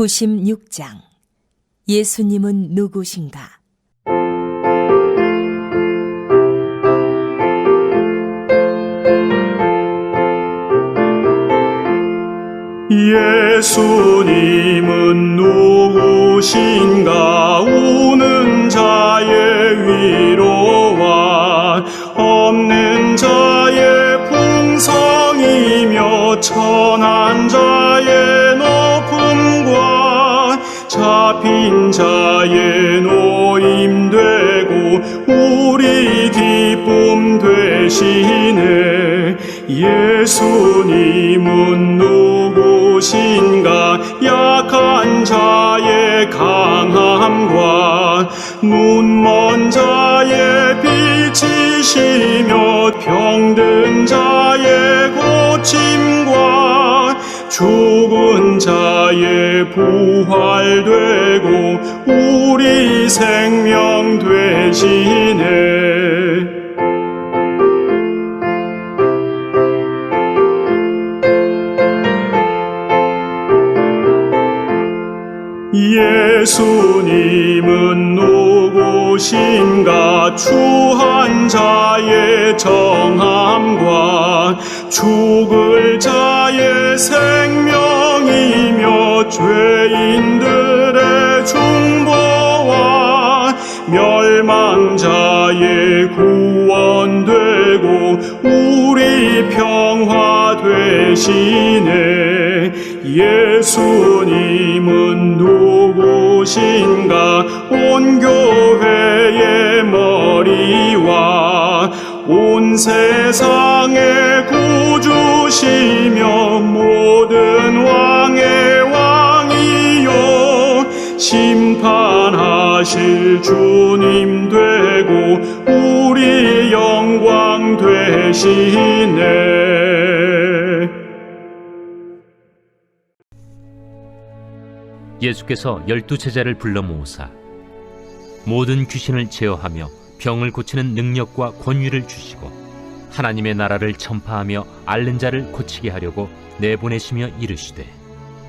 96장 예수님은 누구신가? 예수님은 누구신가 우는 자의 위로와 없는 자의 풍성이며 천한 자 잡힌 자의 노임 되고 우리 기쁨 되시네. 예수님은 누구신가? 약한 자의 강함과 눈먼 자의 빛이시며 병든 자의 고침과 죽 은 자의 부활되고 우리 생명 되시네. 예수님은 누구신가? 추한 자의 정함과 죽을 자의 생명이며 죄인들의 중보와 멸망자의 구원되고 우리 평화 되시네. 예수님은 누구신가? 온 교회의 머리와 온 세상의 구주시며 모든 심판하실 주님 되고 우리 영광 되시네 예수께서 열두 제자를 불러 모으사 모든 귀신을 제어하며 병을 고치는 능력과 권위를 주시고 하나님의 나라를 전파하며 앓는 자를 고치게 하려고 내보내시며 이르시되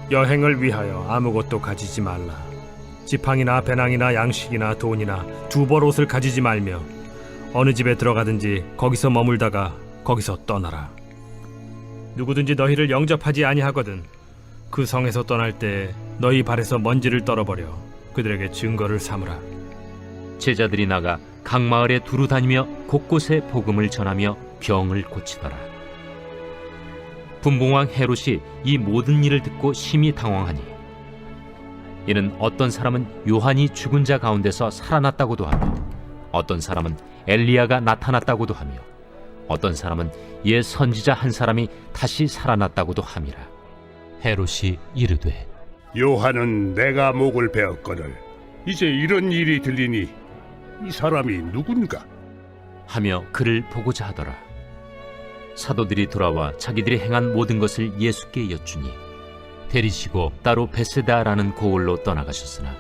여행을 위하여 아무것도 가지지 말라. 지팡이나 배낭이나 양식이나 돈이나 두벌 옷을 가지지 말며 어느 집에 들어가든지 거기서 머물다가 거기서 떠나라. 누구든지 너희를 영접하지 아니하거든 그 성에서 떠날 때 너희 발에서 먼지를 떨어버려 그들에게 증거를 삼으라. 제자들이 나가 각 마을에 두루 다니며 곳곳에 복음을 전하며 병을 고치더라. 분봉왕 헤롯이 이 모든 일을 듣고 심히 당황하니 이는 어떤 사람은 요한이 죽은 자 가운데서 살아났다고도 하며 어떤 사람은 엘리야가 나타났다고도 하며 어떤 사람은 옛 선지자 한 사람이 다시 살아났다고도 함이라. 헤롯이 이르되 요한은 내가 목을 베었거늘 이제 이런 일이 들리니 이 사람이 누군가? 하며 그를 보고자 하더라. 사도들이 돌아와 자기들이 행한 모든 것을 예수께 여쭈니 데리시고 따로 베세다라는 고을로 떠나가셨으나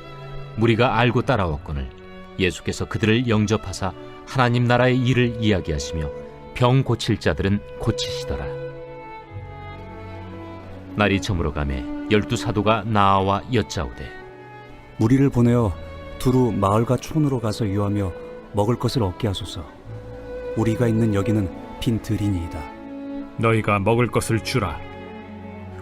무리가 알고 따라왔거늘 예수께서 그들을 영접하사 하나님 나라의 일을 이야기하시며 병 고칠 자들은 고치시더라. 날이 저물어 가매 열두 사도가 나아와 여짜오되 무리를 보내어 두루 마을과 촌으로 가서 유하며 먹을 것을 얻게 하소서. 우리가 있는 여기는 빈 들이니이다. 너희가 먹을 것을 주라.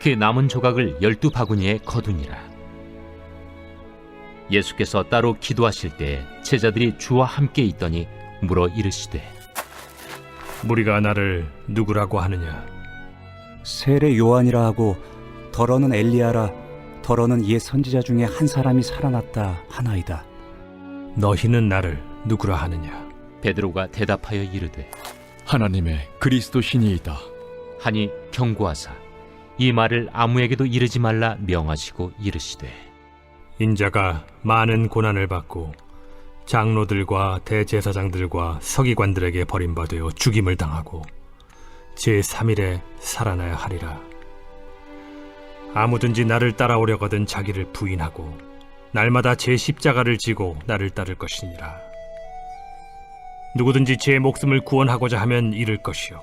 그 남은 조각을 열두 바구니에 거두니라. 예수께서 따로 기도하실 때 제자들이 주와 함께 있더니 물어 이르시되 무리가 나를 누구라고 하느냐? 세례 요한이라 하고 더러는 엘리야라 더러는 옛 선지자 중에 한 사람이 살아났다 하나이다. 너희는 나를 누구라 하느냐? 베드로가 대답하여 이르되 하나님의 그리스도 신이이다. 하니 경고하사 이 말을 아무에게도 이르지 말라 명하시고 이르시되 인자가 많은 고난을 받고 장로들과 대제사장들과 서기관들에게 버림받아 죽임을 당하고 제3일에 살아나야 하리라. 아무든지 나를 따라오려거든 자기를 부인하고 날마다 제 십자가를 지고 나를 따를 것이니라. 누구든지 제 목숨을 구원하고자 하면 잃을 것이요.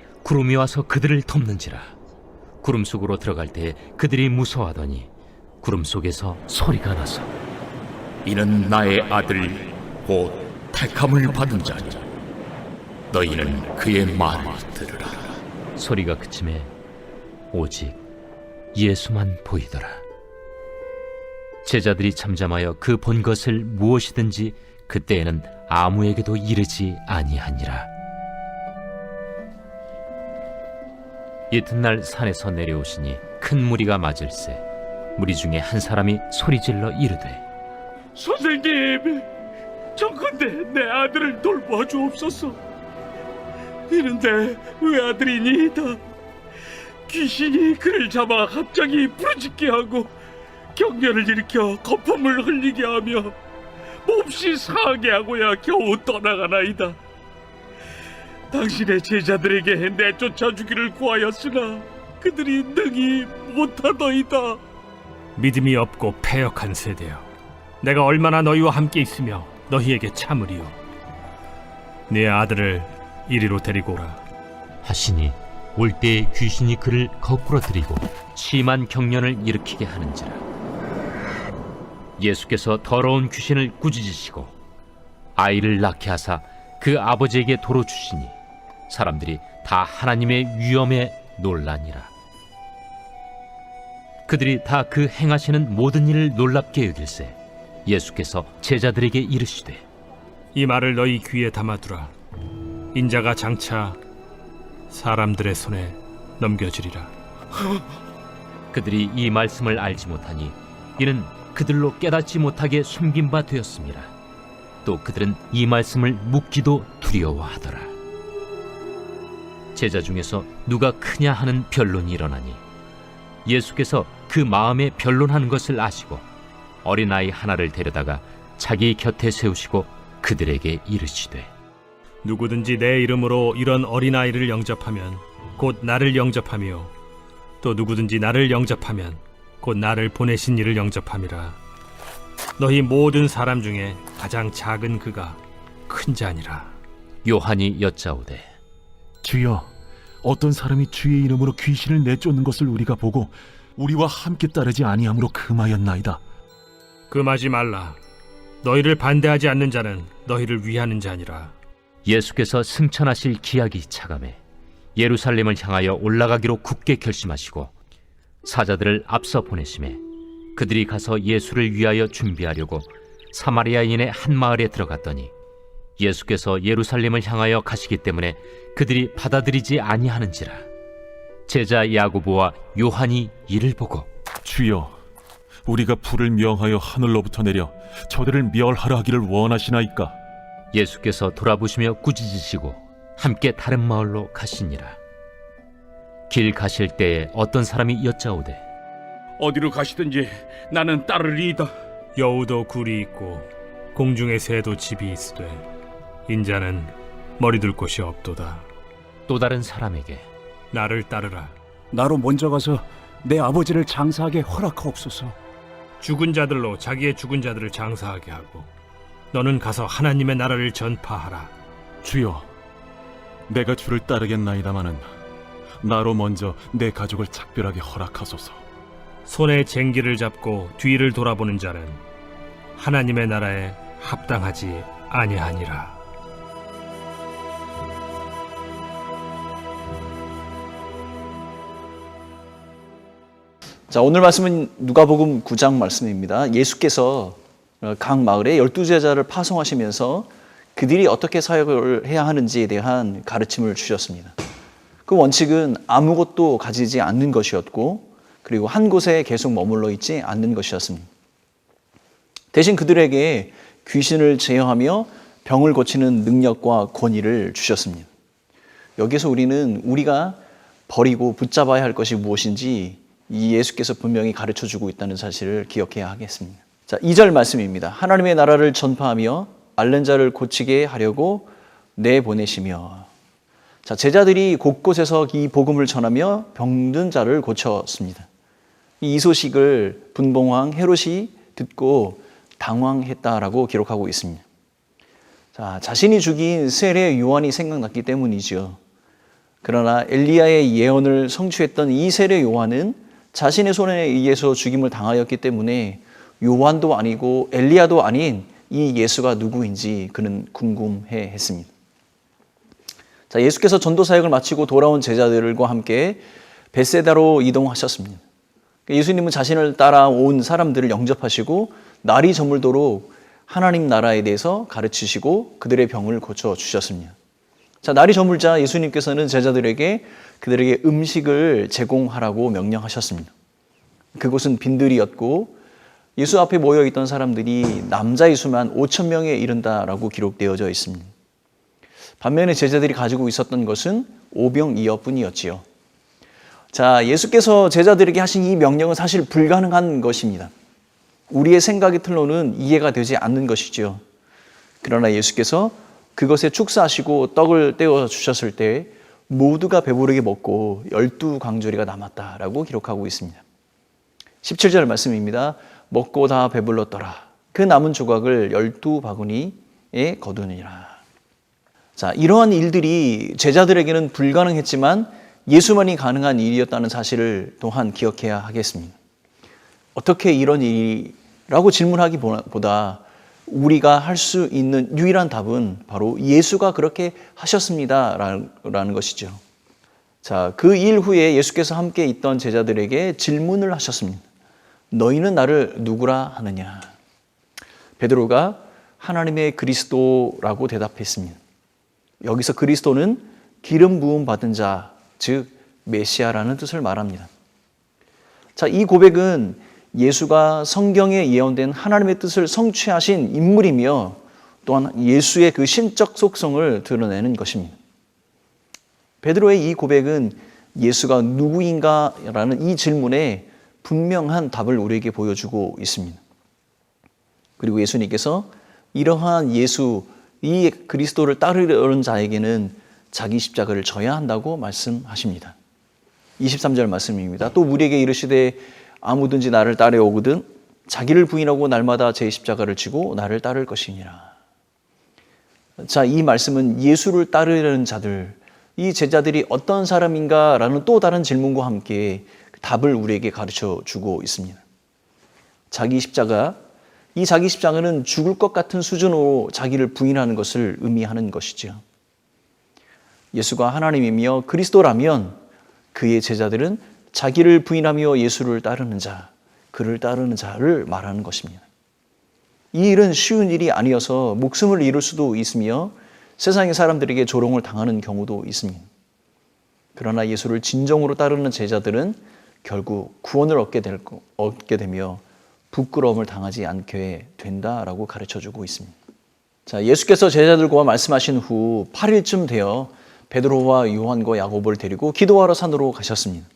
구름이 와서 그들을 덮는지라 구름 속으로 들어갈 때에 그들이 무서워하더니 구름 속에서 소리가 나서 이는 나의 아들 곧 택함을 받은 자니 너희는 그의 말을 들으라 소리가 그침에 오직 예수만 보이더라. 제자들이 잠잠하여 그 본 것을 무엇이든지 그때에는 아무에게도 이르지 아니하니라. 이튿날 산에서 내려오시니 큰 무리가 맞을세 무리 중에 한 사람이 소리질러 이르되 선생님, 정컨대 내 아들을 돌봐 주옵소서. 이런데 왜 아들이니이다? 귀신이 그를 잡아 갑자기 부르짖게 하고 경련을 일으켜 거품을 흘리게 하며 몹시 상하게 하고야 겨우 떠나가나이다. 당신의 제자들에게 내쫓아 주기를 구하였으나 그들이 능히 못하더이다. 믿음이 없고 패역한 세대여. 내가 얼마나 너희와 함께 있으며 너희에게 참으리요. 네 아들을 이리로 데리고 오라. 하시니 올 때에 귀신이 그를 거꾸로 들이고 심한 경련을 일으키게 하는지라 예수께서 더러운 귀신을 꾸짖으시고 아이를 낳게 하사 그 아버지에게 도로 주시니 사람들이 다 하나님의 위엄에 놀라니라 그들이 다 그 행하시는 모든 일을 놀랍게 여길세 예수께서 제자들에게 이르시되 이 말을 너희 귀에 담아두라. 인자가 장차 사람들의 손에 넘겨지리라. 그들이 이 말씀을 알지 못하니 이는 그들로 깨닫지 못하게 숨긴 바 되었습니다. 또 그들은 이 말씀을 묻기도 두려워하더라. 제자 중에서 누가 크냐 하는 변론이 일어나니 예수께서 그 마음에 변론하는 것을 아시고 어린아이 하나를 데려다가 자기 곁에 세우시고 그들에게 이르시되 누구든지 내 이름으로 이런 어린아이를 영접하면 곧 나를 영접하며 또 누구든지 나를 영접하면 곧 나를 보내신 이를 영접함이라. 너희 모든 사람 중에 가장 작은 그가 큰 자니라. 요한이 여짜오되 주여, 어떤 사람이 주의 이름으로 귀신을 내쫓는 것을 우리가 보고 우리와 함께 따르지 아니함으로 금하였나이다. 금하지 말라 너희를 반대하지 않는 자는 너희를 위하는 자니라 예수께서 승천하실 기약이 차감해 예루살렘을 향하여 올라가기로 굳게 결심하시고 사자들을 앞서 보내심에 그들이 가서 예수를 위하여 준비하려고 사마리아인의 한 마을에 들어갔더니 예수께서 예루살렘을 향하여 가시기 때문에 그들이 받아들이지 아니하는지라 제자 야고보와 요한이 이를 보고 주여, 우리가 불을 명하여 하늘로부터 내려 저들을 멸하라 하기를 원하시나이까 예수께서 돌아보시며 꾸짖으시고 함께 다른 마을로 가시니라. 길 가실 때에 어떤 사람이 여짜오되 어디로 가시든지 나는 따르리이다. 여우도 굴이 있고 공중의 새도 집이 있으되 인자는 머리둘 곳이 없도다. 또 다른 사람에게 나를 따르라. 나로 먼저 가서 내 아버지를 장사하게 허락하옵소서. 죽은 자들로 자기의 죽은 자들을 장사하게 하고 너는 가서 하나님의 나라를 전파하라. 주여 내가 주를 따르겠나이다마는 나로 먼저 내 가족을 작별하게 허락하소서 손에 쟁기를 잡고 뒤를 돌아보는 자는 하나님의 나라에 합당하지 아니하니라. 자, 오늘 말씀은 누가복음 9장 말씀입니다. 예수께서 어, 각 마을에 열두 제자를 파송하시면서 그들이 어떻게 사역을 해야 하는지에 대한 가르침을 주셨습니다. 그 원칙은 아무것도 가지지 않는 것이었고 그리고 한 곳에 계속 머물러 있지 않는 것이었습니다. 대신 그들에게 귀신을 제어하며 병을 고치는 능력과 권위를 주셨습니다. 여기서 우리는 우리가 버리고 붙잡아야 할 것이 무엇인지 이 예수께서 분명히 가르쳐 주고 있다는 사실을 기억해야 하겠습니다. 자, 2절 말씀입니다. 하나님의 나라를 전파하며 앓는 자를 고치게 하려고 내보내시며 자, 제자들이 곳곳에서 이 복음을 전하며 병든 자를 고쳤습니다. 이 소식을 분봉왕 헤롯이 듣고 당황했다라고 기록하고 있습니다. 자, 자신이 죽인 세례 요한이 생각났기 때문이죠. 그러나 엘리야의 예언을 성취했던 이 세례 요한은 자신의 손에 의해서 죽임을 당하였기 때문에 요한도 아니고 엘리야도 아닌 이 예수가 누구인지 그는 궁금해 했습니다. 자, 예수께서 전도 사역을 마치고 돌아온 제자들과 함께 베세다로 이동하셨습니다. 예수님은 자신을 따라온 사람들을 영접하시고 날이 저물도록 하나님 나라에 대해서 가르치시고 그들의 병을 고쳐 주셨습니다. 자, 날이 저물자 예수님께서는 제자들에게 그들에게 음식을 제공하라고 명령하셨습니다. 그곳은 빈들이었고 예수 앞에 모여 있던 사람들이 남자의 수만 5천 명에 이른다라고 기록되어져 있습니다. 반면에 제자들이 가지고 있었던 것은 오병이어뿐이었지요. 자, 예수께서 제자들에게 하신 이 명령은 사실 불가능한 것입니다. 우리의 생각의 틀로는 이해가 되지 않는 것이지요. 그러나 예수께서 그것에 축사하시고 떡을 떼어 주셨을 때 모두가 배부르게 먹고 열두 광주리가 남았다라고 기록하고 있습니다. 17절 말씀입니다. 먹고 다 배불렀더라. 그 남은 조각을 열두 바구니에 거두니라. 자, 이러한 일들이 제자들에게는 불가능했지만 예수만이 가능한 일이었다는 사실을 또한 기억해야 하겠습니다. 어떻게 이런 일이라고 질문하기보다 우리가 할 수 있는 유일한 답은 바로 예수가 그렇게 하셨습니다라는 것이죠. 자, 그 일 후에 예수께서 함께 있던 제자들에게 질문을 하셨습니다. 너희는 나를 누구라 하느냐? 베드로가 하나님의 그리스도라고 대답했습니다. 여기서 그리스도는 기름 부음 받은 자, 즉 메시아라는 뜻을 말합니다. 자, 이 고백은 예수가 성경에 예언된 하나님의 뜻을 성취하신 인물이며 또한 예수의 그 신적 속성을 드러내는 것입니다. 베드로의 이 고백은 예수가 누구인가라는 이 질문에 분명한 답을 우리에게 보여주고 있습니다. 그리고 예수님께서 이러한 예수, 이 그리스도를 따르려는 자에게는 자기 십자가를 져야 한다고 말씀하십니다. 23절 말씀입니다. 또 우리에게 이르시되 아무든지 나를 따라오거든 자기를 부인하고 날마다 제 십자가를 지고 나를 따를 것이니라. 자, 이 말씀은 예수를 따르려는 자들, 이 제자들이 어떤 사람인가라는 또 다른 질문과 함께 답을 우리에게 가르쳐 주고 있습니다. 자기 십자가, 이 자기 십자가는 죽을 것 같은 수준으로 자기를 부인하는 것을 의미하는 것이죠. 예수가 하나님이며 그리스도라면 그의 제자들은 자기를 부인하며 예수를 따르는 자, 그를 따르는 자를 말하는 것입니다. 이 일은 쉬운 일이 아니어서 목숨을 잃을 수도 있으며 세상의 사람들에게 조롱을 당하는 경우도 있습니다. 그러나 예수를 진정으로 따르는 제자들은 결국 구원을 얻게, 될, 얻게 되며 부끄러움을 당하지 않게 된다라고 가르쳐 주고 있습니다. 자, 예수께서 제자들과 말씀하신 후 8일쯤 되어 베드로와 요한과 야고보를 데리고 기도하러 산으로 가셨습니다.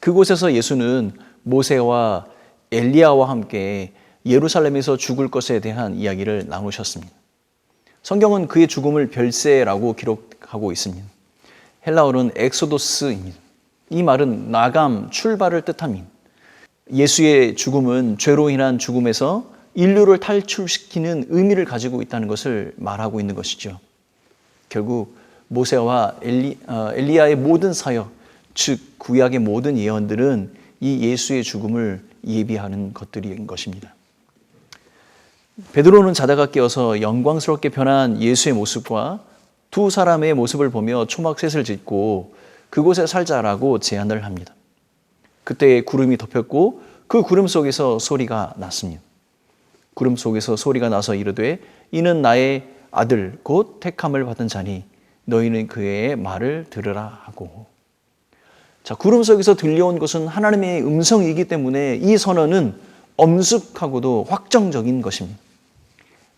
그곳에서 예수는 모세와 엘리야와 함께 예루살렘에서 죽을 것에 대한 이야기를 나누셨습니다. 성경은 그의 죽음을 별세라고 기록하고 있습니다. 헬라어는 엑소도스입니다. 이 말은 나감, 출발을 뜻합니다. 예수의 죽음은 죄로 인한 죽음에서 인류를 탈출시키는 의미를 가지고 있다는 것을 말하고 있는 것이죠. 결국 모세와 엘리, 어, 엘리야의 모든 사역, 즉 구약의 모든 예언들은 이 예수의 죽음을 예비하는 것들인 것입니다. 베드로는 자다가 깨어서 영광스럽게 변한 예수의 모습과 두 사람의 모습을 보며 초막셋을 짓고 그곳에 살자라고 제안을 합니다. 그때 구름이 덮였고 그 구름 속에서 소리가 났습니다. 구름 속에서 소리가 나서 이르되 이는 나의 아들 곧 택함을 받은 자니 너희는 그의 말을 들으라 하고 자 구름 속에서 들려온 것은 하나님의 음성이기 때문에 이 선언은 엄숙하고도 확정적인 것입니다.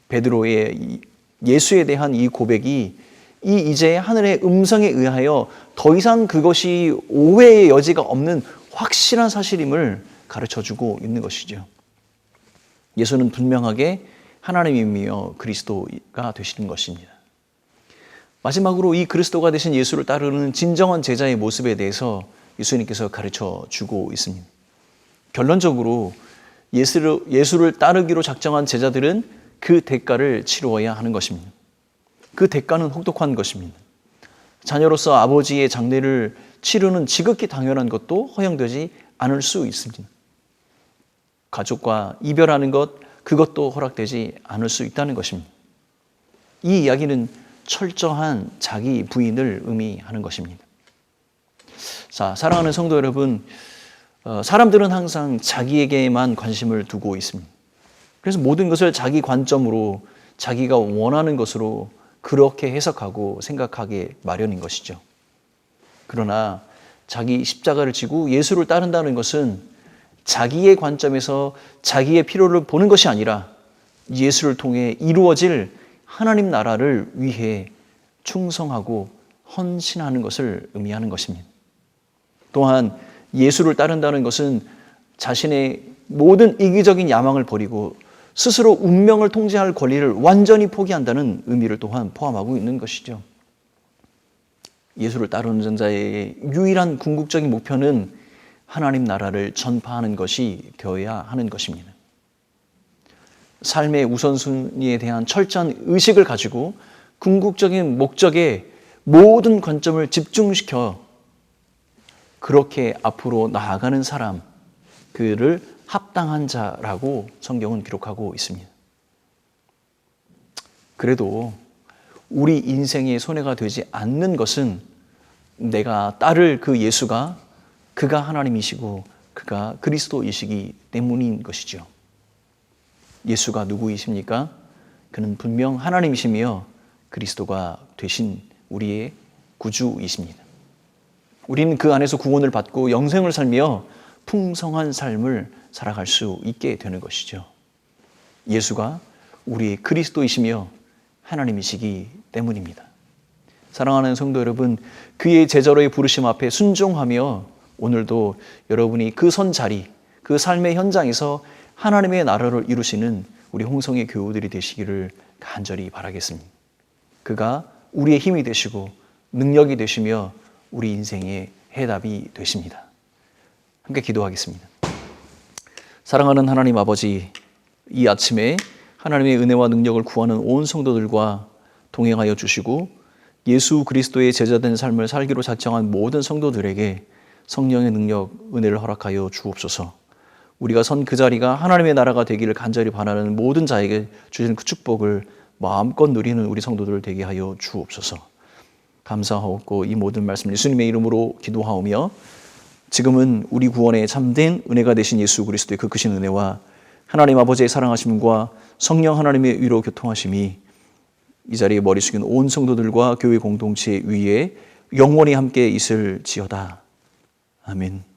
베드로의 예수에 대한 이 고백이 이 이제 하늘의 음성에 의하여 더 이상 그것이 오해의 여지가 없는 확실한 사실임을 가르쳐 주고 있는 것이죠. 예수는 분명하게 하나님이며 그리스도가 되시는 것입니다. 마지막으로 이 그리스도가 되신 예수를 따르는 진정한 제자의 모습에 대해서 예수님께서 가르쳐 주고 있습니다. 결론적으로 예수를, 예수를 따르기로 작정한 제자들은 그 대가를 치루어야 하는 것입니다. 그 대가는 혹독한 것입니다. 자녀로서 아버지의 장례를 치르는 지극히 당연한 것도 허용되지 않을 수 있습니다. 가족과 이별하는 것, 그것도 허락되지 않을 수 있다는 것입니다. 이 이야기는 철저한 자기 부인을 의미하는 것입니다. 자, 사랑하는 성도 여러분, 어, 사람들은 항상 자기에게만 관심을 두고 있습니다. 그래서 모든 것을 자기 관점으로 자기가 원하는 것으로 그렇게 해석하고 생각하게 마련인 것이죠. 그러나 자기 십자가를 지고 예수를 따른다는 것은 자기의 관점에서 자기의 필요를 보는 것이 아니라 예수를 통해 이루어질 하나님 나라를 위해 충성하고 헌신하는 것을 의미하는 것입니다. 또한 예수를 따른다는 것은 자신의 모든 이기적인 야망을 버리고 스스로 운명을 통제할 권리를 완전히 포기한다는 의미를 또한 포함하고 있는 것이죠. 예수를 따르는 자의 유일한 궁극적인 목표는 하나님 나라를 전파하는 것이 되어야 하는 것입니다. 삶의 우선순위에 대한 철저한 의식을 가지고 궁극적인 목적에 모든 관점을 집중시켜 그렇게 앞으로 나아가는 사람, 그를 합당한 자라고 성경은 기록하고 있습니다. 그래도 우리 인생의 손해가 되지 않는 것은 내가 따를 그 예수가 그가 하나님이시고 그가 그리스도이시기 때문인 것이죠. 예수가 누구이십니까? 그는 분명 하나님이시며 그리스도가 되신 우리의 구주이십니다. 우리는 그 안에서 구원을 받고 영생을 살며 풍성한 삶을 살아갈 수 있게 되는 것이죠. 예수가 우리의 그리스도이시며 하나님이시기 때문입니다. 사랑하는 성도 여러분, 그의 제자로의 부르심 앞에 순종하며 오늘도 여러분이 그 선 자리, 그 삶의 현장에서 하나님의 나라를 이루시는 우리 홍성의 교우들이 되시기를 간절히 바라겠습니다. 그가 우리의 힘이 되시고 능력이 되시며 우리 인생의 해답이 되십니다. 함께 기도하겠습니다. 사랑하는 하나님 아버지, 이 아침에 하나님의 은혜와 능력을 구하는 온 성도들과 동행하여 주시고 예수 그리스도의 제자된 삶을 살기로 작정한 모든 성도들에게 성령의 능력, 은혜를 허락하여 주옵소서. 우리가 선 그 자리가 하나님의 나라가 되기를 간절히 바라는 모든 자에게 주신 그 축복을 마음껏 누리는 우리 성도들 되게 하여 주옵소서. 감사하옵고 이 모든 말씀 예수님의 이름으로 기도하오며 지금은 우리 구원에 참된 은혜가 되신 예수 그리스도의 그 크신 은혜와 하나님 아버지의 사랑하심과 성령 하나님의 위로 교통하심이 이 자리에 머리 숙인 온 성도들과 교회 공동체 위에 영원히 함께 있을지어다. 아멘.